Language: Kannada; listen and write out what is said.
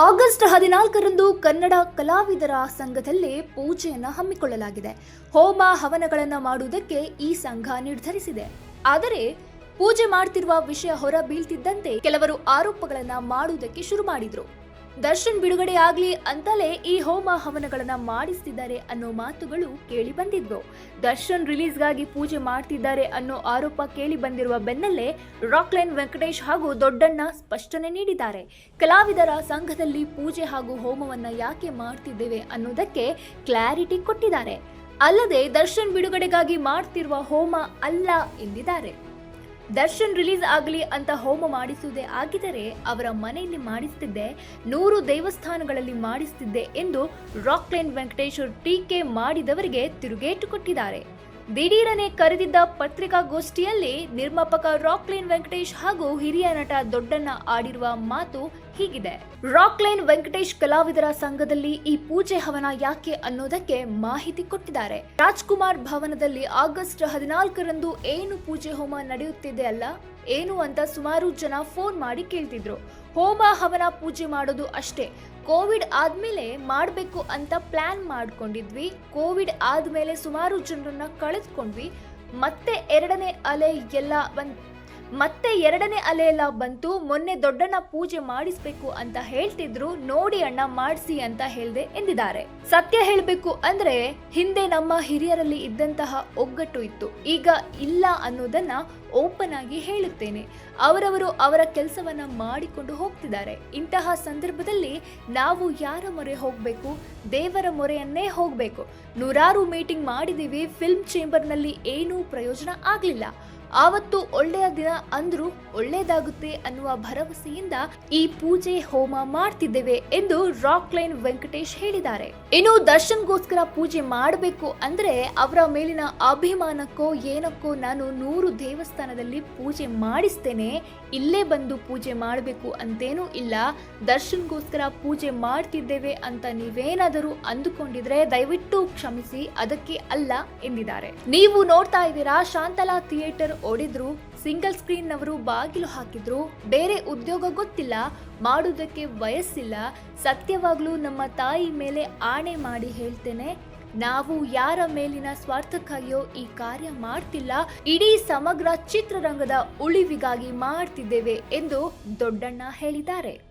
ಆಗಸ್ಟ್ ಹದಿನಾಲ್ಕರಂದು ಕನ್ನಡ ಕಲಾವಿದರ ಸಂಘದಲ್ಲಿ ಪೂಜೆಯನ್ನು ಹಮ್ಮಿಕೊಳ್ಳಲಾಗಿದೆ. ಹೋಮ ಹವನಗಳನ್ನು ಮಾಡುವುದಕ್ಕೆ ಈ ಸಂಘ ನಿರ್ಧರಿಸಿದೆ. ಆದರೆ ಪೂಜೆ ಮಾಡ್ತಿರುವ ವಿಷಯ ಹೊರ ಬೀಳ್ತಿದ್ದಂತೆ ಕೆಲವರು ಆರೋಪಗಳನ್ನು ಮಾಡುವುದಕ್ಕೆ ಶುರು ಮಾಡಿದ್ರು. ದರ್ಶನ್ ಬಿಡುಗಡೆ ಆಗ್ಲಿ ಅಂತಲೇ ಈ ಹೋಮ ಹವನಗಳನ್ನ ಮಾಡಿಸ್ತಿದ್ದಾರೆ ಅನ್ನೋ ಮಾತುಗಳು ಕೇಳಿ ಬಂದಿದ್ವು. ದರ್ಶನ್ ರಿಲೀಸ್ಗಾಗಿ ಪೂಜೆ ಮಾಡ್ತಿದ್ದಾರೆ ಅನ್ನೋ ಆರೋಪ ಕೇಳಿ ಬಂದಿರುವ ಬೆನ್ನಲ್ಲೇ ರಾಕ್ಲೈನ್ ವೆಂಕಟೇಶ್ ಹಾಗೂ ದೊಡ್ಡಣ್ಣ ಸ್ಪಷ್ಟನೆ ನೀಡಿದ್ದಾರೆ. ಕಲಾವಿದರ ಸಂಘದಲ್ಲಿ ಪೂಜೆ ಹಾಗೂ ಹೋಮವನ್ನ ಯಾಕೆ ಮಾಡ್ತಿದ್ದೇವೆ ಅನ್ನೋದಕ್ಕೆ ಕ್ಲಾರಿಟಿ ಕೊಟ್ಟಿದ್ದಾರೆ. ಅಲ್ಲದೆ ದರ್ಶನ್ ಬಿಡುಗಡೆಗಾಗಿ ಮಾಡ್ತಿರುವ ಹೋಮ ಅಲ್ಲ ಎಂದಿದ್ದಾರೆ. ದರ್ಶನ್ ರಿಲೀಸ್ ಆಗಲಿ ಅಂತ ಹೋಮ ಮಾಡಿಸುವುದೇ ಆಗಿದ್ದರೆ ಅವರ ಮನೆಯಲ್ಲಿ ಮಾಡಿಸ್ತಿದ್ದೆ, ನೂರು ದೇವಸ್ಥಾನಗಳಲ್ಲಿ ಮಾಡಿಸ್ತಿದ್ದೆ ಎಂದು ರಾಕ್ಲೈನ್ ವೆಂಕಟೇಶ್ವರ್ ಟೀಕೆ ಮಾಡಿದವರಿಗೆ ತಿರುಗೇಟು ಕೊಟ್ಟಿದ್ದಾರೆ. ದಿಢೀರನೆ ಕರೆದಿದ್ದ ಪತ್ರಿಕಾಗೋಷ್ಠಿಯಲ್ಲಿ ನಿರ್ಮಾಪಕ ರಾಕ್ಲೈನ್ ವೆಂಕಟೇಶ್ ಹಾಗೂ ಹಿರಿಯ ನಟ ದೊಡ್ಡಣ್ಣ ಆಡಿರುವ ಮಾತು ಹೀಗಿದೆ. ರಾಕ್ ಲೈನ್ ವೆಂಕಟೇಶ್ ಕಲಾವಿದರ ಸಂಘದಲ್ಲಿ ಈ ಪೂಜೆ ಹವನ ಯಾಕೆ ಅನ್ನೋದಕ್ಕೆ ಮಾಹಿತಿ ಕೊಟ್ಟಿದ್ದಾರೆ. ರಾಜ್ಕುಮಾರ್ ಭವನದಲ್ಲಿ ಆಗಸ್ಟ್ ಹದಿನಾಲ್ಕರಂದು ಏನು ಪೂಜೆ ಹೋಮ ನಡೆಯುತ್ತಿದೆ ಅಲ್ಲ? ಏನು ಅಂತ ಸುಮಾರು ಜನ ಫೋನ್ ಮಾಡಿ ಕೇಳ್ತಿದ್ರು. ಹೋಮ ಹವನ ಪೂಜೆ ಮಾಡೋದು ಅಷ್ಟೇ. ಕೋವಿಡ್ ಆದ್ಮೇಲೆ ಮಾಡಬೇಕು ಅಂತ ಪ್ಲಾನ್ ಮಾಡ್ಕೊಂಡಿದ್ವಿ. ಕೋವಿಡ್ ಆದ್ಮೇಲೆ ಸುಮಾರು ಜನರನ್ನ ಕಳೆದುಕೊಂಡ್ವಿ. ಮತ್ತೆ ಎರಡನೇ ಅಲೆ ಎಲ್ಲ ಮತ್ತೆ ಎರಡನೇ ಅಲೆ ಬಂತು, ಮೊನ್ನೆ ದೊಡ್ಡಣ್ಣ ಪೂಜೆ ಮಾಡಿಸ್ಬೇಕು ಅಂತ ಹೇಳ್ತಿದ್ರು, ನೋಡಿ ಅಣ್ಣ ಮಾಡಿಸಿ ಅಂತ ಹೇಳ್ದೆ ಎಂದಿದ್ದಾರೆ. ಸತ್ಯ ಹೇಳಬೇಕು ಅಂದ್ರೆ ಹಿಂದೆ ನಮ್ಮ ಹಿರಿಯರಲ್ಲಿ ಇದ್ದಂತಹ ಒಗ್ಗಟ್ಟು ಇತ್ತು. ಈಗ ಇಲ್ಲ ಅನ್ನೋದನ್ನ ಓಪನ್ ಆಗಿ ಹೇಳುತ್ತೇನೆ. ಅವರವರು ಅವರ ಕೆಲಸವನ್ನ ಮಾಡಿಕೊಂಡು ಹೋಗ್ತಿದ್ದಾರೆ. ಇಂತಹ ಸಂದರ್ಭದಲ್ಲಿ ನಾವು ಯಾರ ಮೊರೆ ಹೋಗಬೇಕು? ದೇವರ ಮೊರೆಯನ್ನೇ ಹೋಗಬೇಕು. ನೂರಾರು ಮೀಟಿಂಗ್ ಮಾಡಿದೀವಿ ಫಿಲ್ಮ್ ಚೇಂಬರ್ನಲ್ಲಿ ಏನೂ ಪ್ರಯೋಜನ ಆಗಲಿಲ್ಲ. ಆವತ್ತು ಒಳ್ಳೆಯ ದಿನ ಅಂದ್ರೂ ಒಳ್ಳೆಯದಾಗುತ್ತೆ ಅನ್ನುವ ಭರವಸೆಯಿಂದ ಈ ಪೂಜೆ ಹೋಮ ಮಾಡ್ತಿದ್ದೇವೆ ಎಂದು ರಾಕ್ ಲೈನ್ ವೆಂಕಟೇಶ್ ಹೇಳಿದ್ದಾರೆ. ಇನ್ನು ದರ್ಶನ್ಗೋಸ್ಕರ ಪೂಜೆ ಮಾಡಬೇಕು ಅಂದ್ರೆ ಅವರ ಮೇಲಿನ ಅಭಿಮಾನಕ್ಕೋ ಏನಕ್ಕೋ ನಾನು ನೂರು ದೇವಸ್ಥಾನದಲ್ಲಿ ಪೂಜೆ ಮಾಡಿಸ್ತೇನೆ, ಇಲ್ಲೇ ಬಂದು ಪೂಜೆ ಮಾಡಬೇಕು ಅಂತೇನೂ ಇಲ್ಲ. ದರ್ಶನ್ಗೋಸ್ಕರ ಪೂಜೆ ಮಾಡ್ತಿದ್ದೇವೆ ಅಂತ ನೀವೇನಾದರೂ ಅಂದುಕೊಂಡಿದ್ರೆ ದಯವಿಟ್ಟು ಕ್ಷಮಿಸಿ, ಅದಕ್ಕೆ ಅಲ್ಲ ಎಂದಿದ್ದಾರೆ. ನೀವು ನೋಡ್ತಾ ಇದ್ದೀರಾ ಶಾಂತಲಾ ಥಿಯೇಟರ್ ಓಡಿದ್ರು, ಸಿಂಗಲ್ ಸ್ಕ್ರೀನ್ ನವರು ಬಾಗಿಲು ಹಾಕಿದ್ರು. ಬೇರೆ ಉದ್ಯೋಗ ಗೊತ್ತಿಲ್ಲ, ಮಾಡುವುದಕ್ಕೆ ವಯಸ್ಸಿಲ್ಲ. ಸತ್ಯವಾಗ್ಲೂ ನಮ್ಮ ತಾಯಿ ಮೇಲೆ ಆಣೆ ಮಾಡಿ ಹೇಳ್ತೇನೆ, ನಾವು ಯಾರ ಮೇಲಿನ ಸ್ವಾರ್ಥಕ್ಕಾಗಿಯೋ ಈ ಕಾರ್ಯ ಮಾಡ್ತಿಲ್ಲ, ಇಡೀ ಸಮಗ್ರ ಚಿತ್ರರಂಗದ ಉಳಿವಿಗಾಗಿ ಮಾಡ್ತಿದ್ದೇವೆ ಎಂದು ದೊಡ್ಡಣ್ಣ ಹೇಳಿದ್ದಾರೆ.